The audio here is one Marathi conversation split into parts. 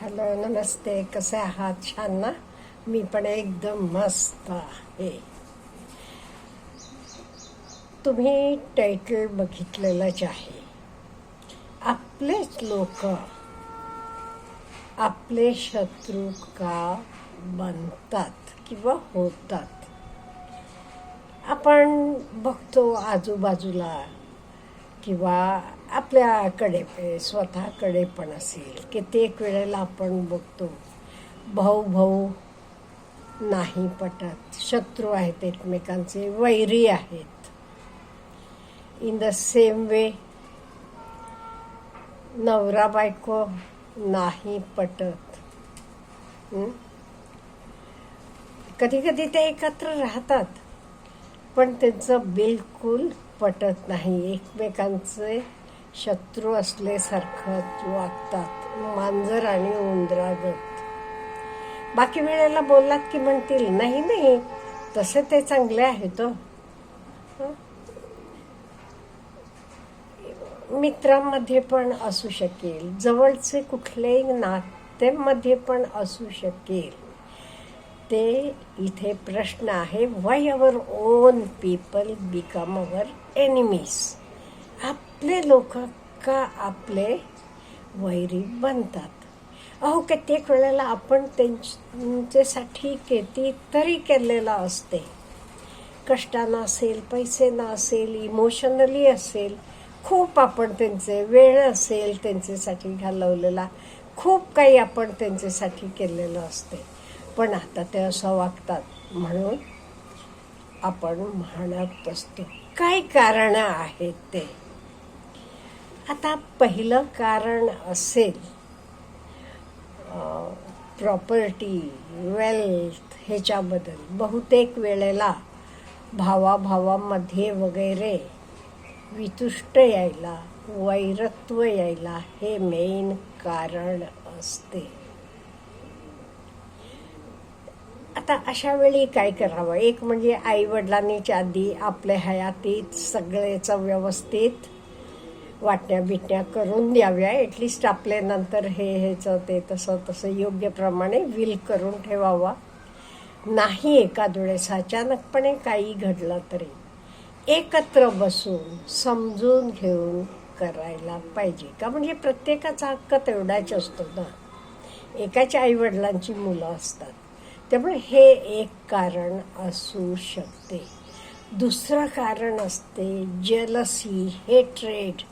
हॅलो नमस्ते कसे आहात? छान ना? मी पण एकदम मस्त आहे. तुम्ही टायटल बघितलेलंच आहे. आपलेच लोक आपले शत्रू का बनतात किंवा होतात? आपण बघतो आजूबाजूला किंवा आपल्याकडे म्हणजे स्वतःकडे पण असेल. कित्येक वेळेला आपण बघतो भाऊ भाऊ नाही पटत. शत्रू आहेत एकमेकांचे वैरी आहेत. इन द सेम वे नवरा बायको नाही पटत. कधी कधी ते एकत्र राहतात पण त्यांचं बिलकुल पटत नाही. एकमेकांचे शत्रू असल्यासारखं वागतात. मांजर आणि उंदरागत बाकी वेळेला बोललात की म्हणतील नाही नाही तसे ते चांगले आहेत हो. मित्रांमध्ये पण असू शकेल जवळचे कुठलेही नात्यांमध्ये पण असू शकेल. ते इथे प्रश्न आहे why our own people become our enemies आपले लोक का आपले वैरी बनतात? अहो कित्येक वेळेला आपण त्यांच्यासाठी किती तरी केलेलं असते. कष्टानं असेल पैसेनं असेल इमोशनली असेल खूप आपण त्यांचे वेळ असेल त्यांच्यासाठी घालवलेला खूप काही आपण त्यांच्यासाठी केलेलं असते. पण आता ते असं वागतात. म्हणून आपण म्हणत असतो काय कारणं आहेत ते? आता पहिलं कारण असेल प्रॉपर्टी वेल्थ ह्याच्याबद्दल. बहुतेक वेळेला भावाभावामध्ये वगैरे वितुष्ट यायला वैरत्व यायला हे मेन कारण असते. आता अशा वेळी काय करावं? एक म्हणजे आई वडिलांनीच्या आधी आपल्या हयातीत सगळेचं व्यवस्थित वाट्या बिट्या करून द्याव्या. ॲटलिस्ट आपले नंतर हे ह्याचं ते तसं तसं योग्य प्रमाणे विल करून ठेवावा. नाही एखाद वेळेस अचानकपणे काही घडलं तरी एकत्र बसून समजून घेऊन करायला पाहिजे. का म्हणजे प्रत्येकाचा हक्क तेवढाच असतो ना. एकाच्या आईवडिलांची मुलं असतात. त्यामुळे हे एक कारण असू शकते. दुसरं कारण असते जेलसी हेट्रेड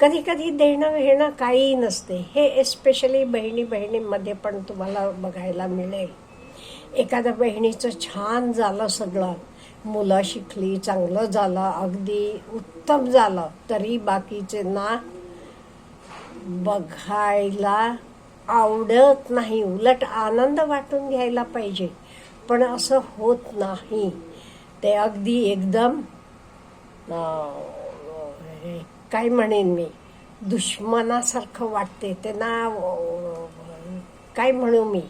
कधी कधी देणं घेणं काही नसते. हे एस्पेशली बहिणी बहिणींमध्ये पण तुम्हाला बघायला मिळेल. एखाद्या बहिणीचं छान झालं सगळं. मुलं शिकली चांगलं झालं अगदी उत्तम झालं. तरी बाकीचे ना बघायला आवडत नाही. उलट आनंद वाटून घ्यायला पाहिजे. पण असं होत नाही. ते अगदी एकदम काय म्हणेन मी? दुश्मनासारखं वाटते. त्यांना काय म्हणू मी?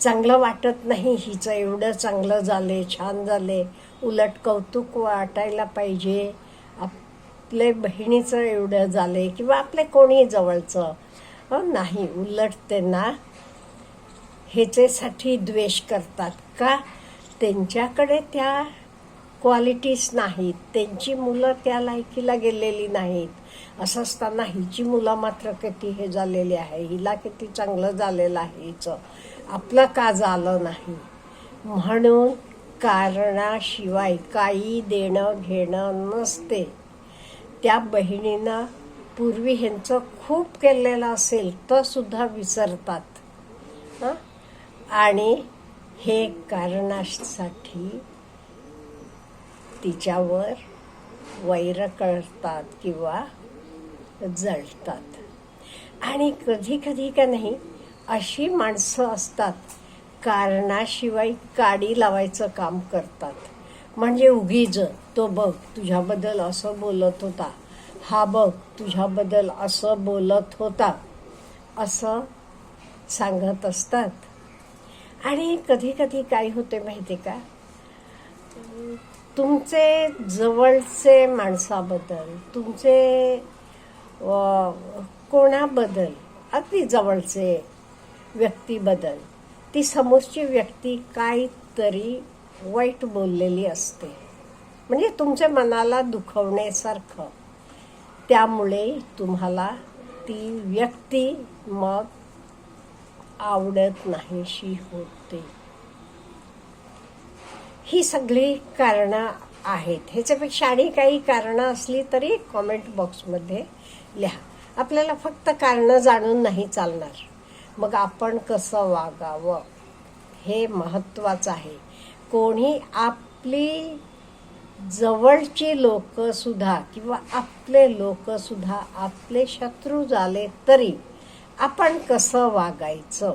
चांगलं वाटत नाही हिचं. एवढं चांगलं झाले छान झाले. उलट कौतुक वाटायला पाहिजे. आपले बहिणीचं एवढं झाले किंवा आपले कोणी जवळचं. नाही. उलट त्यांना ह्याच्यासाठी द्वेष करतात का? त्यांच्याकडे त्या क्वालिटीज नाहीत. त्यांची मुलं त्या लायकीला गेलेली नाहीत. असं असताना हिची मुलं मात्र किती हे झालेली आहे. हिला किती चांगलं झालेलं आहे हिचं. आपलं का झालं नाही? म्हणून कारणाशिवाय काही देणं घेणं नसते. त्या बहिणीनं पूर्वी ह्यांचं खूप केलेलं असेल तर सुद्धा विसरतात. आणि हे कारणासाठी तिच्यावर वैर कळतात किंवा जळतात. आणि कधी कधी का नाही अशी माणसं असतात कारणाशिवाय काडी लावायचं काम करतात. म्हणजे उगीज तो बघ तुझ्याबद्दल असं बोलत होता. हा बघ तुझ्याबद्दल असं बोलत होता. असं सांगत असतात. आणि कधी कधी काय होते माहिती का? तुमचे जवळचे माणसाबद्दल तुमचे कोणाबद्दल अगदी जवळचे व्यक्तीबद्दल ती समोरची व्यक्ती काहीतरी वाईट बोललेली असते. म्हणजे तुमच्या मनाला दुखवण्यासारखं. त्यामुळे तुम्हाला ती व्यक्ती मग आवडत नाहीशी होते. ही सगळी कारणं आहेत. ह्याच्यापेक्षा आणि काही कारणं असली तरी कॉमेंट बॉक्समध्ये लिहा. आपल्याला फक्त कारणं जाणून नाही चालणार. मग आपण कसं वागावं? हे महत्त्वाचं आहे. कोणी आपली जवळची लोकंसुद्धा किंवा आपले लोकंसुद्धा आपले शत्रू झाले तरी आपण कसं वागायचं?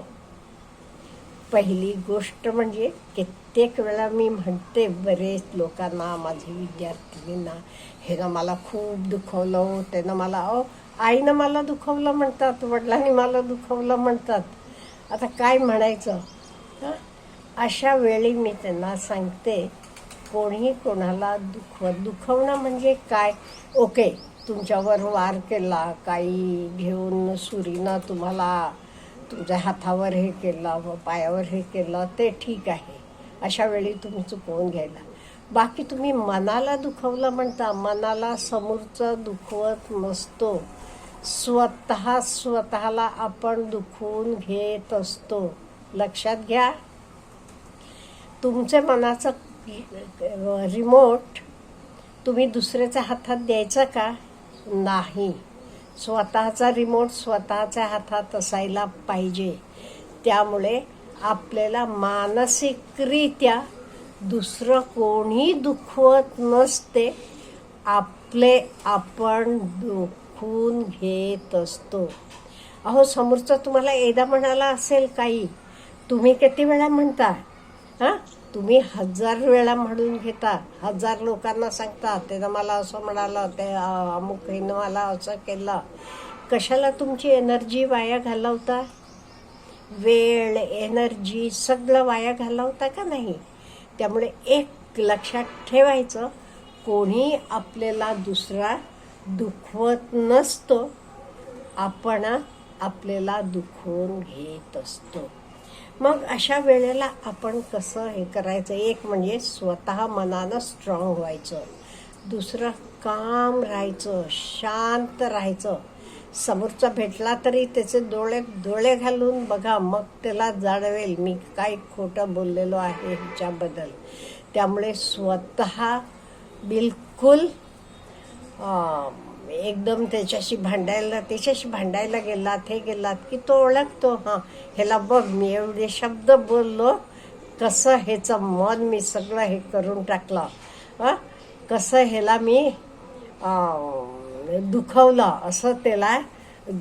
पहिली गोष्ट म्हणजे कित्येक वेळा मी म्हणते बरेच लोकांना माझे विद्यार्थिनींना हे ना मला खूप दुखवलं हो, त्यानं मला अहो आईनं मला दुखवलं म्हणतात वडिलांनी मला दुखवलं म्हणतात. आता काय म्हणायचं? अशा वेळी मी त्यांना सांगते कोणी कोणाला दुखव दुखवणं म्हणजे काय? ओके तुमच्यावर वार केला काही घेऊन सुरीनं तुम्हाला तुमच्या हातावर हे केलं व पायावर हे केलं ते ठीक आहे. अशा वेळी तुम्ही चुकवून घ्यायला. बाकी तुम्ही मनाला दुखवलं म्हणता मनाला समोरचं दुखवत नसतो. स्वतः स्वतःला आपण दुखवून घेत असतो. लक्षात घ्या. तुमच्या मनाचं रिमोट तुम्ही दुसऱ्याच्या हातात द्यायचा का? नाही. स्वतःचा रिमोट स्वतःच्या हातात असायला पाहिजे. त्यामुळे आपल्याला मानसिकरित्या दुसरं कोणी दुखवत नसते. आपले आपण दुखून घेत असतो. अहो समोरचा तुम्हाला एकदा म्हणाला असेल काही तुम्ही किती वेळा म्हणता? हां? तुम्ही हजार वेळा म्हणून घेता हजार लोकांना सांगता त्यानं मला असं म्हणालं ते अमुक हिनं मला असं केलं. कशाला तुमची एनर्जी वाया घालवता? वेळ एनर्जी सगळं वाया घालवता का नाही? त्यामुळे एक लक्षात ठेवायचं कोणी आपल्याला दुसरा दुखवत नसतो आपण आपल्याला दुखवून घेत असतो. मग अशा वेळेला आपण कसं हे करायचं? एक म्हणजे स्वतः मनानं स्ट्रॉंग व्हायचं. दुसरं काम राहायचं शांत राहायचं. समोरचा भेटला तरी त्याचे डोळे डोळे घालून बघा मग त्याला जाणवेल मी काय खोटं बोललेलो आहे ह्याच्याबद्दल. त्यामुळे स्वतः बिलकुल एकदम त्याच्याशी भांडायला त्याच्याशी भांडायला गेलात हे गेलात की तो ओळखतो. हां. ह्याला बघ मी एवढे शब्द बोललो कसं ह्याचं मन मी सगळं हे करून टाकलं. हां. कसं ह्याला मी दुखवलं असं त्याला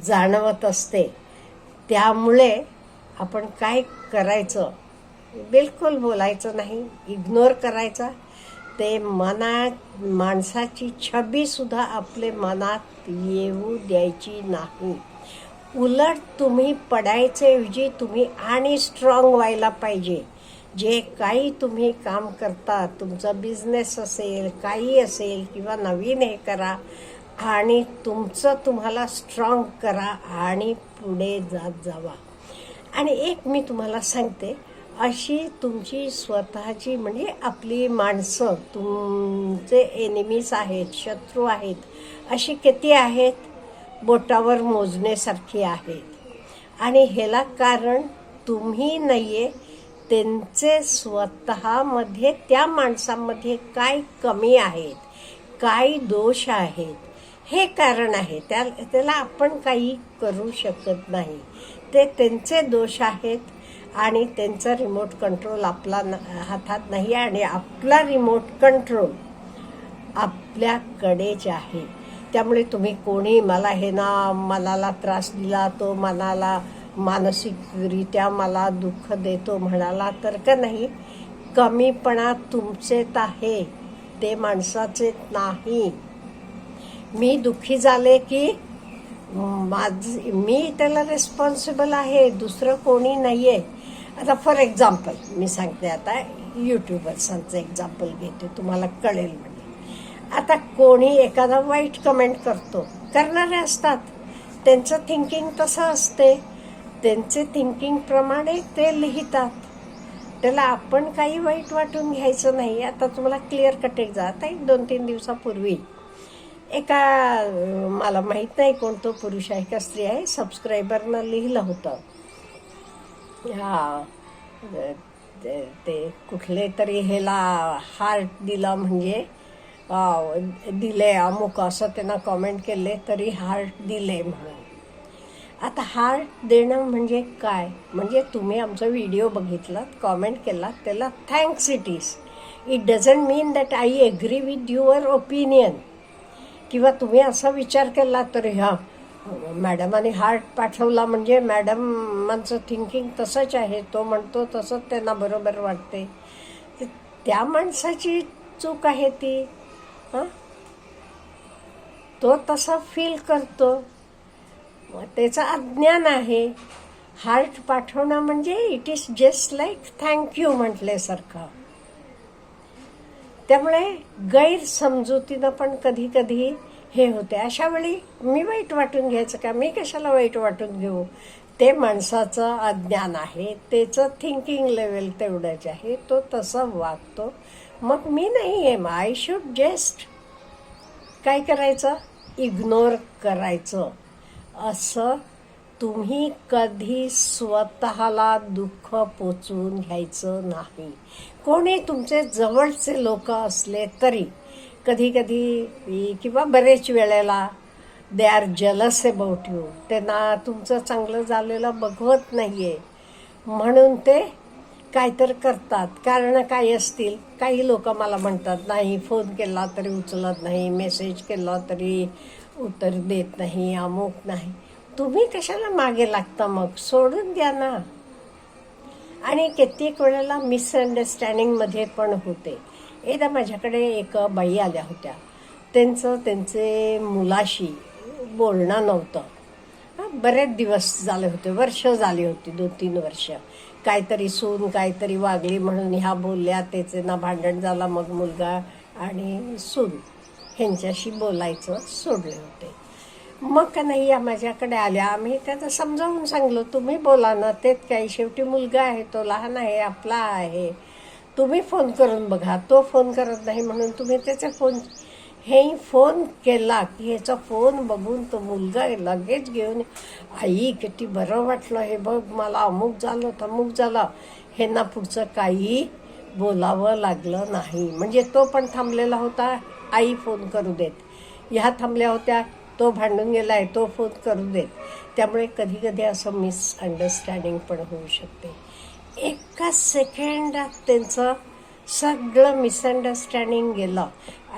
जाणवत असते. त्यामुळे आपण काय करायचं? बिलकुल बोलायचं नाही. इग्नोर करायचा. ते मनात माणसाची छबीसुद्धा आपले मनात येऊ द्यायची नाही. उलट तुम्ही पडायच्याऐवजी तुम्ही आणि स्ट्रॉंग व्हायला पाहिजे. जे काही तुम्ही काम करता तुमचा बिझनेस असेल काही असेल किंवा नवीन हे करा आणि तुमचं तुम्हाला स्ट्रॉंग करा आणि पुढे जात जावा. आणि एक मी तुम्हाला सांगते अशी तुमची स्वतःची म्हणजे आपली माणसं तुमचे एनिमीज आहेत शत्रू आहेत अशी किती आहेत? बोटावर मोजण्यासारखी आहेत. आणि ह्याला कारण तुम्ही नाहीये त्यांचे स्वतःमध्ये त्या माणसामध्ये काय कमी आहेत काय दोष आहेत? हे कारण आहे. त्या त्याला आपण काही करू शकत नाही. ते त्यांचे दोष आहेत आणि त्यांचा रिमोट कंट्रोल आपला न- हातात नाही आणि आपला रिमोट कंट्रोल आपल्याकडेच आहे. त्यामुळे तुम्ही कोणी मला हे ना मनाला त्रास दिला तो मनाला मानसिकरित्या मला दुःख देतो म्हणाला तर का नाही? कमीपणा तुमचेत आहे ते माणसाचे नाही. मी दुःखी झाले की माझ मी त्याला रिस्पॉन्सिबल आहे दुसरं कोणी नाही आहे आता फॉर एक्झाम्पल मी सांगते आता यूट्यूबर्सांचं एक्झाम्पल घेते तुम्हाला कळेल म्हणजे. आता कोणी एखादा वाईट कमेंट करतो करणारे असतात. त्यांचं थिंकिंग तसं असते. त्यांचे थिंकिंगप्रमाणे ते लिहितात. त्याला आपण काही वाईट वाटून घ्यायचं नाही. आता तुम्हाला क्लिअर कट एक जात एक दोन तीन दिवसापूर्वी एका मला माहीत नाही कोणतो पुरुष आहे का स्त्री आहे सबस्क्रायबरनं लिहिलं होतं. हा ते- ते कुठले तरी ह्याला हार्ट दिला म्हणजे दिले अमुक असं त्यांना कॉमेंट केले तरी हार्ट दिले म्हणून. आता हार्ट देणं म्हणजे काय? म्हणजे तुम्ही आमचा व्हिडिओ बघितलात कॉमेंट केलात त्याला thanks it is it doesn't mean that I agree with your opinion किंवा तुम्ही असा विचार केला तर ह्या मॅडमाने हार्ट पाठवला म्हणजे मॅडमांचं थिंकिंग तसंच आहे. तो म्हणतो तसंच त्यांना बरोबर वाटते. त्या माणसाची चूक आहे ती. हं? तो तसा फील करतो. मग त्याचं अज्ञान आहे. हार्ट पाठवणं म्हणजे it is just like thank you म्हटल्यासारखं. त्यामुळे गैरसमजुतीनं पण कधी कधी हे होते. अशा वेळी मी वाईट वाटून घ्यायचं का? मी कशाला वाईट वाटून घेऊ? ते माणसाचं अज्ञान आहे. त्याचं थिंकिंग लेवल तेवढंच आहे. तो तसा वागतो. मग मी नाही आहे आय शुड जस्ट काय करायचं? इग्नोर करायचं. असं तुम्ही कधी स्वतःला दुःख पोचवून घ्यायचं नाही. कोणी तुमचे जवळचे लोक असले तरी कधी कधी किंवा बरेच वेळेला they are jealous about you त्यांना तुमचं चांगलं झालेलं बघवत नाही आहे म्हणून ते काय तर करतात. कारण काय असतील? काही लोक मला म्हणतात नाही फोन केला तरी उचलत नाही मेसेज केला तरी उत्तर देत नाही अमुक नाही. तुम्ही कशाला मागे लागता मग? सोडून द्या ना. आणि कित्येक वेळेला मिसअंडरस्टँडिंगमध्ये पण होते. एकदा माझ्याकडे एक बाई आल्या होत्या. त्यांचं त्यांचे मुलाशी बोलणं नव्हतं. बरेच दिवस झाले होते वर्ष झाली होती दोन तीन वर्ष. काहीतरी सून काहीतरी वागली म्हणून ह्या बोलल्या त्याचे ना भांडण झाला मग मुलगा आणि सून ह्यांच्याशी बोलायचं सोडले होते. मग का नाही या माझ्याकडे आल्या. आम्ही त्याचं समजावून सांगलो तुम्ही बोला ना तेच काही शेवटी मुलगा आहे तो लहान आहे आपला आहे. तुम्ही फोन करून बघा. तो फोन करत नाही म्हणून तुम्ही त्याचा फोन हे फोन केला की ह्याचा फोन बघून तो मुलगा लगेच घेऊन आई किती बरं वाटलं हे बघ मला अमुक झालं तमुक झालं. ह्यांना पुढचं काही बोलावं लागलं नाही. म्हणजे तो पण थांबलेला होता. आई फोन करू देत. ह्या थांबल्या होत्या. तो भांडून गेला आहे तो फोन करू देत. त्यामुळे कधी कधी असं मिसअंडरस्टँडिंग पण होऊ शकते. एका सेकंडात त्यांचं सगळं मिसअंडरस्टँडिंग गेलं.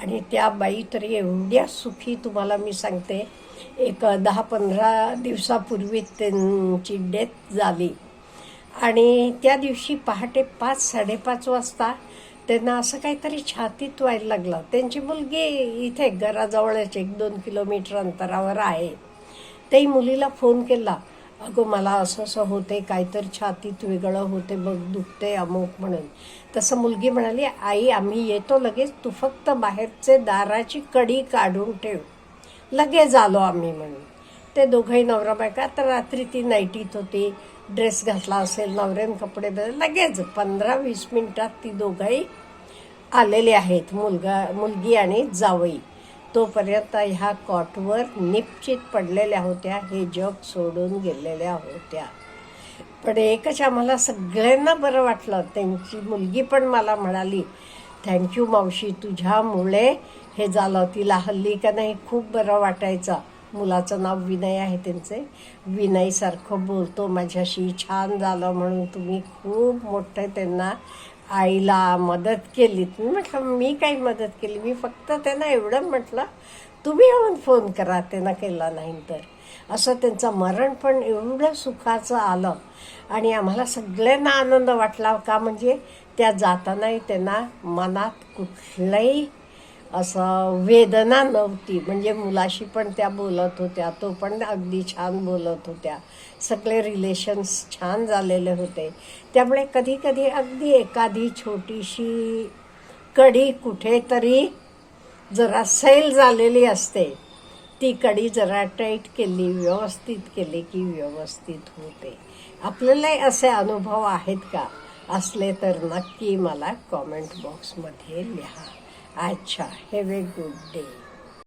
आणि त्या बाई तर एवढ्या सुखी तुम्हाला मी सांगते एक दहा पंधरा दिवसापूर्वी त्यांची डेथ झाली. आणि त्या दिवशी पहाटे पाच साडेपाच वाजता त्यांना असं काहीतरी छातीत व्हायला लागलं. त्यांची मुलगी इथे घराजवळच एक दोन किलोमीटर अंतरावर आहे. त्याही मुलीला फोन केला. अगं मला असं असं होते काहीतरी छातीत वेगळं होते बघ दुखते अमुक म्हणून. तसं मुलगी म्हणाली आई आम्ही येतो लगेच तू फक्त बाहेरचे दाराची कडी काढून ठेव. लगेच आलो आम्ही म्हणून. ते दोघंही नवरा बायका तर रात्री ती नाईटीत होती ड्रेस घातला असेल नवऱ्यान कपडे बदल लगेच पंधरा वीस मिनिटात ती दोघंही आलेले आहेत मुलगा मुलगी आणि जावई. तोपर्यंत ह्या कॉटवर निश्चित पडलेल्या होत्या हे जग सोडून गेलेल्या होत्या. पण एकच आम्हाला सगळ्यांना बरं वाटलं. त्यांची मुलगी पण मला म्हणाली थँक्यू मावशी तुझ्यामुळे हे झालं. तिला हल्ली का नाही खूप बरं वाटायचं. मुलाचं नाव विनय आहे त्यांचे. विनयसारखं बोलतो. माझ्याशी छान झालं म्हणून तुम्ही खूप मोठं त्यांना आईला मदत केली. तुम्ही म्हटलं मी काही मदत केली. मी फक्त त्यांना एवढं म्हटलं तुम्ही येऊन फोन करा त्यांना केला नाही तर. असं त्यांचं मरण पण एवढं सुखाचं आलं. आणि आम्हाला सगळ्यांना आनंद वाटला का म्हणजे त्या जातानाही त्यांना मनात कुठलंही असं वेदना नव्हती. म्हणजे मुलाशी पण त्या बोलत होत्या तो पण अगदी छान बोलत होत्या. सगळे रिलेशन्स छान झालेले होते. त्यामुळे कधी कधी अगदी एखादी छोटीशी कडी कुठेतरी जरा सैल झालेली असते. ती कडी जरा टाईट केली व्यवस्थित केली की व्यवस्थित होते. आपल्यालाही असे अनुभव आहेत का? असले तर नक्की मला कॉमेंट बॉक्समध्ये लिहा. अच्छा हॅव ए गुड डे